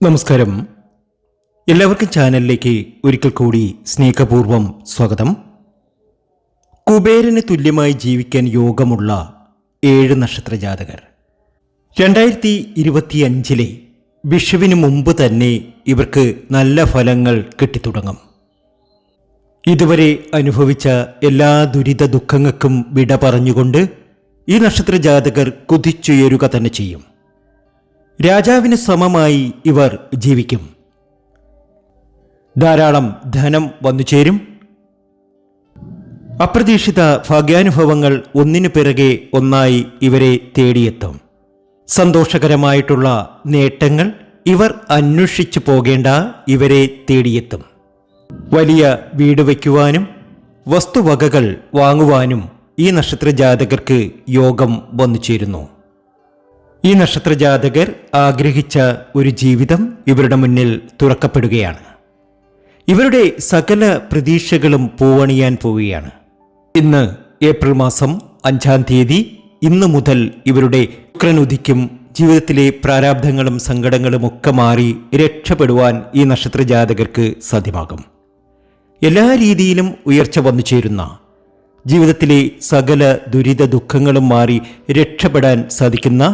നമസ്കാരം. എല്ലാവർക്കും ചാനലിലേക്ക് ഒരിക്കൽ കൂടി സ്നേഹപൂർവം സ്വാഗതം. കുബേരന് തുല്യമായി ജീവിക്കാൻ യോഗമുള്ള ഏഴ് നക്ഷത്ര ജാതകർ. രണ്ടായിരത്തി ഇരുപത്തിയഞ്ചിലെ വിഷുവിന് മുമ്പ് തന്നെ ഇവർക്ക് നല്ല ഫലങ്ങൾ കിട്ടിത്തുടങ്ങും. ഇതുവരെ അനുഭവിച്ച എല്ലാ ദുരിത ദുഃഖങ്ങൾക്കും വിട പറഞ്ഞുകൊണ്ട് ഈ നക്ഷത്ര ജാതകർ കുതിച്ചുയരുക തന്നെ ചെയ്യും. രാജാവിന് സമമായി ഇവർ ജീവിക്കും. ധാരാളം ധനം വന്നു ചേരും. അപ്രതീക്ഷിത ഭാഗ്യാനുഭവങ്ങൾ ഒന്നിനു പിറകെ ഒന്നായി ഇവരെ തേടിയെത്തും. സന്തോഷകരമായിട്ടുള്ള നേട്ടങ്ങൾ ഇവർ അന്വേഷിച്ചു പോകേണ്ട ഇവരെ തേടിയെത്തും. വലിയ വീട് വയ്ക്കുവാനും വസ്തുവകകൾ വാങ്ങുവാനും ഈ നക്ഷത്ര ജാതകർക്ക് യോഗം വന്നു ചേരുന്നു. ഈ നക്ഷത്ര ജാതകർ ആഗ്രഹിച്ച ഒരു ജീവിതം ഇവരുടെ മുന്നിൽ തുറക്കപ്പെടുകയാണ്. ഇവരുടെ സകല പ്രതീക്ഷകളും പൂവണിയാൻ പോവുകയാണ്. ഇന്ന് ഏപ്രിൽ മാസം അഞ്ചാം തീയതി ഇന്ന് മുതൽ ഇവരുടെ ശുക്രനുദിക്കും ജീവിതത്തിലെ പ്രാരാബ്ധങ്ങളും സങ്കടങ്ങളും ഒക്കെ മാറി രക്ഷപ്പെടുവാൻ ഈ നക്ഷത്ര ജാതകർക്ക് സാധ്യമാകും. എല്ലാ രീതിയിലും ഉയർച്ച വന്നു ചേരുന്ന ജീവിതത്തിലെ സകല ദുരിത ദുഃഖങ്ങളും മാറി രക്ഷപ്പെടാൻ സാധിക്കുന്ന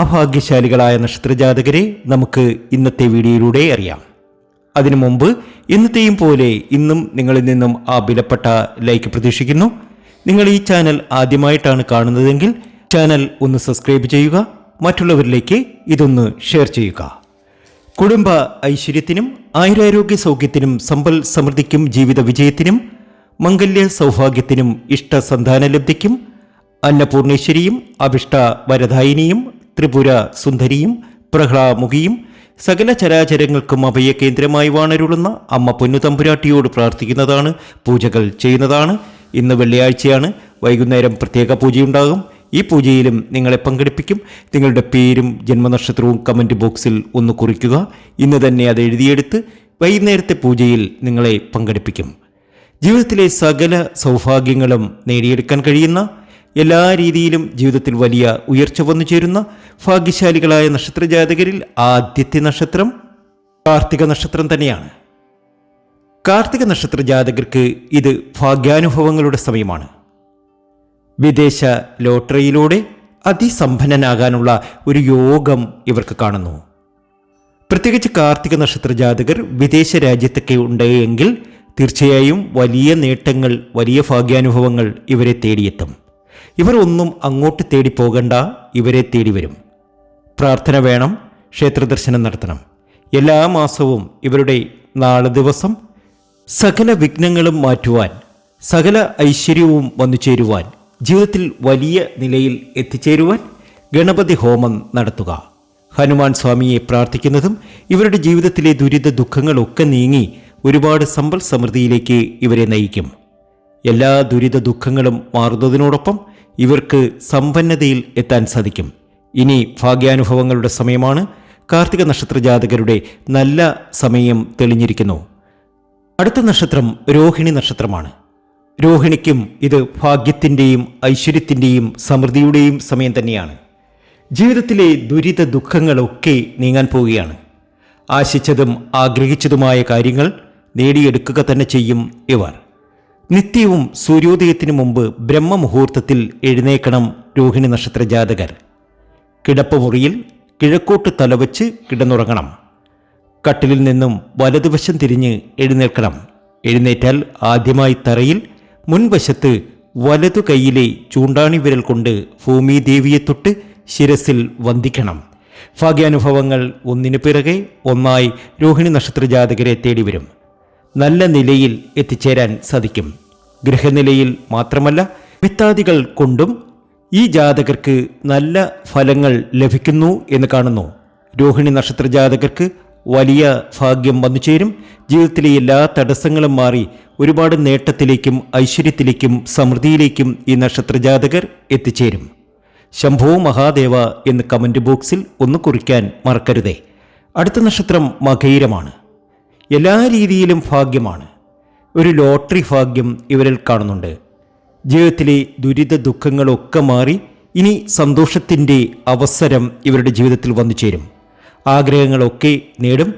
അഭാഗ്യശാലികളായ നക്ഷത്രജാതകരെ നമുക്ക് ഇന്നത്തെ വീഡിയോയിലൂടെ അറിയാം. അതിനു മുമ്പ് ഇന്നത്തെയും പോലെ ഇന്നും നിങ്ങളിൽ നിന്നും ആ വിലപ്പെട്ട ലൈക്ക് പ്രതീക്ഷിക്കുന്നു. നിങ്ങൾ ഈ ചാനൽ ആദ്യമായിട്ടാണ് കാണുന്നതെങ്കിൽ ചാനൽ ഒന്ന് സബ്സ്ക്രൈബ് ചെയ്യുക മറ്റുള്ളവരിലേക്ക് ഇതൊന്ന് ഷെയർ ചെയ്യുക. കുടുംബ ഐശ്വര്യത്തിനും ആയുരാരോഗ്യ സൗഖ്യത്തിനും സമ്പൽ സമൃദ്ധിക്കും ജീവിത വിജയത്തിനും മംഗല്യ സൗഭാഗ്യത്തിനും ഇഷ്ട സന്താനലബ്ധിക്കും അന്നപൂർണേശ്വരിയും അഭിഷ്ട വരദായിനിയും ത്രിപുര സുന്ദരിയും പ്രഹ്ലാമുഖിയും സകല ചരാചരങ്ങൾക്കും അഭയ കേന്ദ്രമായി വാണരുളുന്ന അമ്മ പൊന്നുതമ്പുരാട്ടിയോട് പ്രാർത്ഥിക്കുന്നതാണ് പൂജകൾ ചെയ്യുന്നതാണ്. ഇന്ന് വെള്ളിയാഴ്ചയാണ് വൈകുന്നേരം പ്രത്യേക പൂജയുണ്ടാകും. ഈ പൂജയിലും നിങ്ങളെ പങ്കെടുപ്പിക്കും. നിങ്ങളുടെ പേരും ജന്മനക്ഷത്രവും കമന്റ് ബോക്സിൽ ഒന്ന് കുറിക്കുക. ഇന്ന് തന്നെ അത് എഴുതിയെടുത്ത് വൈകുന്നേരത്തെ പൂജയിൽ നിങ്ങളെ പങ്കെടുപ്പിക്കും. ജീവിതത്തിലെ സകല സൗഭാഗ്യങ്ങളും നേടിയെടുക്കാൻ കഴിയുന്ന എല്ലാ രീതിയിലും ജീവിതത്തിൽ വലിയ ഉയർച്ച വന്നു ചേരുന്ന ഭാഗ്യശാലികളായ നക്ഷത്രജാതകരിൽ ആദ്യത്തെ നക്ഷത്രം കാർത്തിക നക്ഷത്രം തന്നെയാണ്. കാർത്തിക നക്ഷത്ര ജാതകർക്ക് ഇത് ഭാഗ്യാനുഭവങ്ങളുടെ സമയമാണ്. വിദേശ ലോട്ടറിയിലൂടെ അതിസമ്പന്നനാകാനുള്ള ഒരു യോഗം ഇവർക്ക് കാണുന്നു. പ്രത്യേകിച്ച് കാർത്തിക നക്ഷത്ര ജാതകർ വിദേശ രാജ്യത്തൊക്കെ ഉണ്ടെങ്കിൽ തീർച്ചയായും വലിയ നേട്ടങ്ങൾ വലിയ ഭാഗ്യാനുഭവങ്ങൾ ഇവരെ തേടിയെത്തും. ഇവർ ഒന്നും അങ്ങോട്ട് തേടി പോകണ്ട ഇവരെ തേടി വരും. പ്രാർത്ഥന വേണം ക്ഷേത്രദർശനം നടത്തണം. എല്ലാ മാസവും ഇവരുടെ നാളെ ദിവസം സകല വിഘ്നങ്ങളും മാറ്റുവാൻ സകല ഐശ്വര്യവും വന്നു ചേരുവാൻ ജീവിതത്തിൽ വലിയ നിലയിൽ എത്തിച്ചേരുവാൻ ഗണപതി ഹോമം നടത്തുക. ഹനുമാൻ സ്വാമിയെ പ്രാർത്ഥിക്കുന്നതും ഇവരുടെ ജീവിതത്തിലെ ദുരിത ദുഃഖങ്ങളൊക്കെ നീങ്ങി ഒരുപാട് സമ്പൽ സമൃദ്ധിയിലേക്ക് ഇവരെ നയിക്കും. എല്ലാ ദുരിത ദുഃഖങ്ങളും മാറുന്നതിനോടൊപ്പം ഇവർക്ക് സമ്പന്നതയിൽ എത്താൻ സാധിക്കും. ഇനി ഭാഗ്യാനുഭവങ്ങളുടെ സമയമാണ്. കാർത്തിക നക്ഷത്ര ജാതകരുടെ നല്ല സമയം തെളിഞ്ഞിരിക്കുന്നു. അടുത്ത നക്ഷത്രം രോഹിണി നക്ഷത്രമാണ്. രോഹിണിക്കും ഇത് ഭാഗ്യത്തിന്റെയും ഐശ്വര്യത്തിന്റെയും സമൃദ്ധിയുടെയും സമയം തന്നെയാണ്. ജീവിതത്തിലെ ദുരിത ദുഃഖങ്ങളൊക്കെ നീങ്ങാൻ പോവുകയാണ്. ആശിച്ചതും ആഗ്രഹിച്ചതുമായ കാര്യങ്ങൾ നേടിയെടുക്കുക തന്നെ ചെയ്യും ഇവർ. നിത്യവും സൂര്യോദയത്തിനു മുമ്പ് ബ്രഹ്മമുഹൂർത്തത്തിൽ എഴുന്നേക്കണം രോഹിണി നക്ഷത്ര ജാതകർ. കിടപ്പുമുറിയിൽ കിഴക്കോട്ട് തലവച്ച് കിടന്നുറങ്ങണം. കട്ടിലിൽ നിന്നും വലതുവശം തിരിഞ്ഞ് എഴുന്നേൽക്കണം. എഴുന്നേറ്റാൽ ആദ്യമായി തറയിൽ മുൻവശത്ത് വലതു കൈയിലെ ചൂണ്ടാണി വിരൽ കൊണ്ട് ഭൂമിദേവിയെ തൊട്ട് ശിരസിൽ വന്ദിക്കണം. ഭാഗ്യാനുഭവങ്ങൾ ഒന്നിനു പിറകെ ഒന്നായി രോഹിണി നക്ഷത്ര ജാതകരെ തേടി വരും നല്ല നിലയിൽ എത്തിച്ചേരാൻ സാധിക്കും. ഗൃഹനിലയിൽ മാത്രമല്ല വിത്താദികൾ കൊണ്ടും ഈ ജാതകർക്ക് നല്ല ഫലങ്ങൾ ലഭിക്കുന്നു എന്ന് കാണുന്നു. രോഹിണി നക്ഷത്ര ജാതകർക്ക് വലിയ ഭാഗ്യം വന്നു ചേരും. ജീവിതത്തിലെ എല്ലാ തടസ്സങ്ങളും മാറി ഒരുപാട് നേട്ടത്തിലേക്കും ഐശ്വര്യത്തിലേക്കും സമൃദ്ധിയിലേക്കും ഈ നക്ഷത്ര ജാതകർ എത്തിച്ചേരും. ശംഭോ മഹാദേവ എന്ന് കമന്റ് ബോക്സിൽ ഒന്ന് കുറിക്കാൻ മറക്കരുതേ. അടുത്ത നക്ഷത്രം മകൈരമാണ്. എല്ലാ രീതിയിലും ഭാഗ്യമാണ്. ഒരു ലോട്ടറി ഭാഗ്യം ഇവരിൽ കാണുന്നുണ്ട്. ജീവിതത്തിലെ ദുരിത ദുഃഖങ്ങളൊക്കെ മാറി ഇനി സന്തോഷത്തിന്റെ അവസരം ഇവരുടെ ജീവിതത്തിൽ വന്നു ചേരും. ആഗ്രഹങ്ങളൊക്കെ നേടും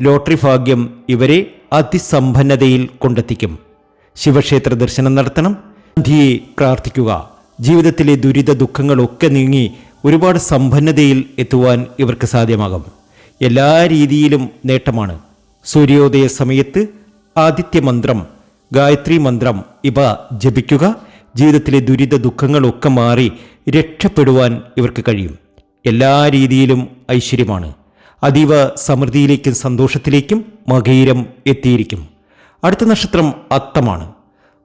ലോട്ടറി ഭാഗ്യം ഇവരെ അതിസമ്പന്നതയിൽ കൊണ്ടെത്തിക്കും. ശിവക്ഷേത്ര ദർശനം നടത്തണം. ഗാന്ധിയെ പ്രാർത്ഥിക്കുക. ജീവിതത്തിലെ ദുരിത ദുഃഖങ്ങളൊക്കെ നീങ്ങി ഒരുപാട് സമ്പന്നതയിൽ എത്തുവാൻ ഇവർക്ക് സാധ്യമാകും. എല്ലാ രീതിയിലും നേട്ടമാണ്. സൂര്യോദയ സമയത്ത് ആദിത്യ മന്ത്രം ഗായത്രി മന്ത്രം ഇവ ജപിക്കുക. ജീവിതത്തിലെ ദുരിത ദുഃഖങ്ങളൊക്കെ മാറി രക്ഷപ്പെടുവാൻ ഇവർക്ക് കഴിയും. എല്ലാ രീതിയിലും ഐശ്വര്യമാണ്. അതീവ സമൃദ്ധിയിലേക്കും സന്തോഷത്തിലേക്കും മകയിരം എത്തിയിരിക്കും. അടുത്ത നക്ഷത്രം അത്തമാണ്.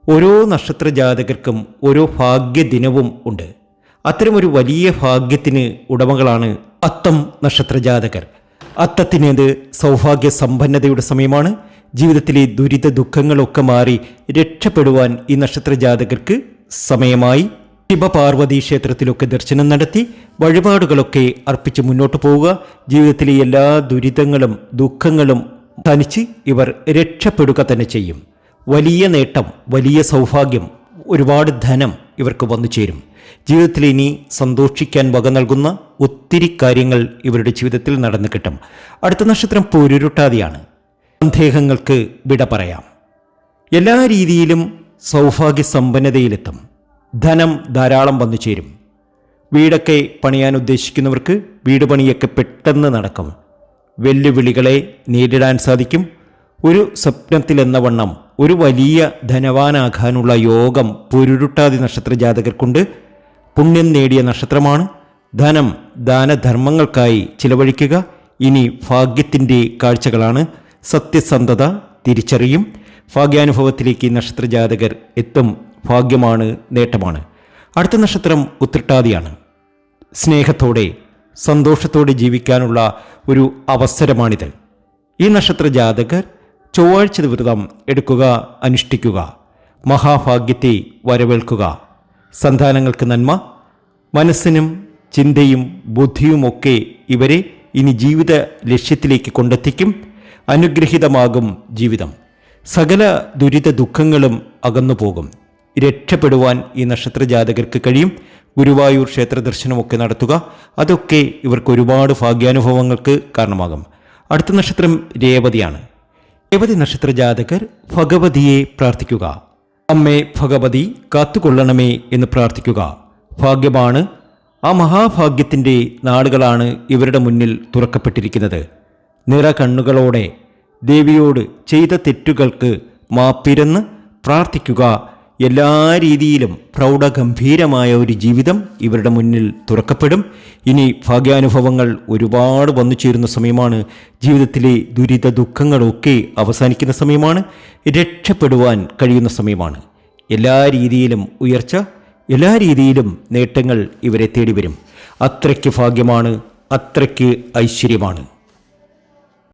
ഓരോ നക്ഷത്ര ജാതകർക്കും ഓരോ ഭാഗ്യദിനവും ഉണ്ട്. അത്തരമൊരു വലിയ ഭാഗ്യത്തിന് ഉടമകളാണ് അത്തം നക്ഷത്ര ജാതകർ. അത്തത്തിനേത് സൗഭാഗ്യ സമ്പന്നതയുടെ സമയമാണ്. ജീവിതത്തിലെ ദുരിത ദുഃഖങ്ങളൊക്കെ മാറി രക്ഷപ്പെടുവാൻ ഈ നക്ഷത്ര ജാതകർക്ക് സമയമായി. ശിവപാർവതി ക്ഷേത്രത്തിലൊക്കെ ദർശനം നടത്തി വഴിപാടുകളൊക്കെ അർപ്പിച്ച് മുന്നോട്ട് പോവുക. ജീവിതത്തിലെ എല്ലാ ദുരിതങ്ങളും ദുഃഖങ്ങളും തനിച്ച് ഇവർ രക്ഷപ്പെടുക തന്നെ ചെയ്യും. വലിയ നേട്ടം വലിയ സൗഭാഗ്യം ഒരുപാട് ധനം ഇവർക്ക് വന്നു ചേരും. ജീവിതത്തിൽ ഇനി സന്തോഷിക്കാൻ വക നൽകുന്ന ഒത്തിരി കാര്യങ്ങൾ ഇവരുടെ ജീവിതത്തിൽ നടന്നു കിട്ടും. അടുത്ത നക്ഷത്രം പൊരുരുട്ടാതിയാണ്. സന്ദേഹങ്ങൾക്ക് വിട പറയാം. എല്ലാ രീതിയിലും സൗഭാഗ്യ സമ്പന്നതയിലെത്തും ധനം ധാരാളം വന്നു ചേരും. വീടൊക്കെ പണിയാൻ ഉദ്ദേശിക്കുന്നവർക്ക് വീട് പണിയൊക്കെ പെട്ടെന്ന് നടക്കും. വെല്ലുവിളികളെ നേരിടാൻ സാധിക്കും. ഒരു സ്വപ്നത്തിലെന്ന വണ്ണം ഒരു വലിയ ധനവാനാകാനുള്ള യോഗം പൊരുരുട്ടാതി നക്ഷത്ര ജാതകർക്കുണ്ട്. പുണ്യം നേടിയ നക്ഷത്രമാണ്. ധനം ദാനധർമ്മങ്ങൾക്കായി ചിലവഴിക്കുക. ഇനി ഭാഗ്യത്തിന്റെ കാഴ്ചകളാണ്. സത്യസന്ധത തിരിച്ചറിയും. ഭാഗ്യാനുഭവത്തിലേക്ക് നക്ഷത്രജാതകർ നക്ഷത്ര ജാതകർ എത്തും ഭാഗ്യമാണ് നേട്ടമാണ്. അടുത്ത നക്ഷത്രം ഉത്രട്ടാതിയാണ്. സ്നേഹത്തോടെ സന്തോഷത്തോടെ ജീവിക്കാനുള്ള ഒരു അവസരമാണിത്. ഈ നക്ഷത്ര ജാതകർ ചൊവ്വാഴ്ച വ്രതം എടുക്കുക അനുഷ്ഠിക്കുക. മഹാഭാഗ്യത്തെ വരവേൽക്കുക. സന്താനങ്ങൾക്ക് നന്മ. മനസ്സിനും ചിന്തയും ബുദ്ധിയുമൊക്കെ ഇവരെ ഇനി ജീവിത ലക്ഷ്യത്തിലേക്ക് കൊണ്ടെത്തിക്കും. അനുഗ്രഹീതമാകും ജീവിതം. സകല ദുരിത ദുഃഖങ്ങളും അകന്നു പോകും രക്ഷപ്പെടുവാൻ ഈ നക്ഷത്ര ജാതകർക്ക് കഴിയും. ഗുരുവായൂർ ക്ഷേത്ര ദർശനമൊക്കെ നടത്തുക. അതൊക്കെ ഇവർക്ക് ഒരുപാട് ഭാഗ്യാനുഭവങ്ങൾക്ക് കാരണമാകും. അടുത്ത നക്ഷത്രം രേവതിയാണ്. രേവതി നക്ഷത്ര ജാതകർ ഭഗവതിയെ പ്രാർത്ഥിക്കുക. അമ്മേ ഭഗവതി കാത്തുകൊള്ളണമേ എന്ന് പ്രാർത്ഥിക്കുക. ഭാഗ്യമാണ്. ആ മഹാഭാഗ്യത്തിന്റെ നാളുകളാണ് ഇവരുടെ മുന്നിൽ തുറക്കപ്പെട്ടിരിക്കുന്നത്. നിറ കണ്ണുകളോടെ ദേവിയോട് ചെയ്ത തെറ്റുകൾക്ക് മാപ്പിരന്ന് പ്രാർത്ഥിക്കുക. എല്ലാ രീതിയിലും പ്രൗഢഗംഭീരമായ ഒരു ജീവിതം ഇവരുടെ മുന്നിൽ തുറക്കപ്പെടും. ഇനി ഭാഗ്യാനുഭവങ്ങൾ ഒരുപാട് വന്നു ചേരുന്ന സമയമാണ്. ജീവിതത്തിലെ ദുരിത ദുഃഖങ്ങളൊക്കെ അവസാനിക്കുന്ന സമയമാണ്. രക്ഷപ്പെടുവാൻ കഴിയുന്ന സമയമാണ്. എല്ലാ രീതിയിലും ഉയർച്ച എല്ലാ രീതിയിലും നേട്ടങ്ങൾ ഇവരെ തേടി വരും അത്രയ്ക്ക് ഭാഗ്യമാണ് അത്രയ്ക്ക് ഐശ്വര്യമാണ്.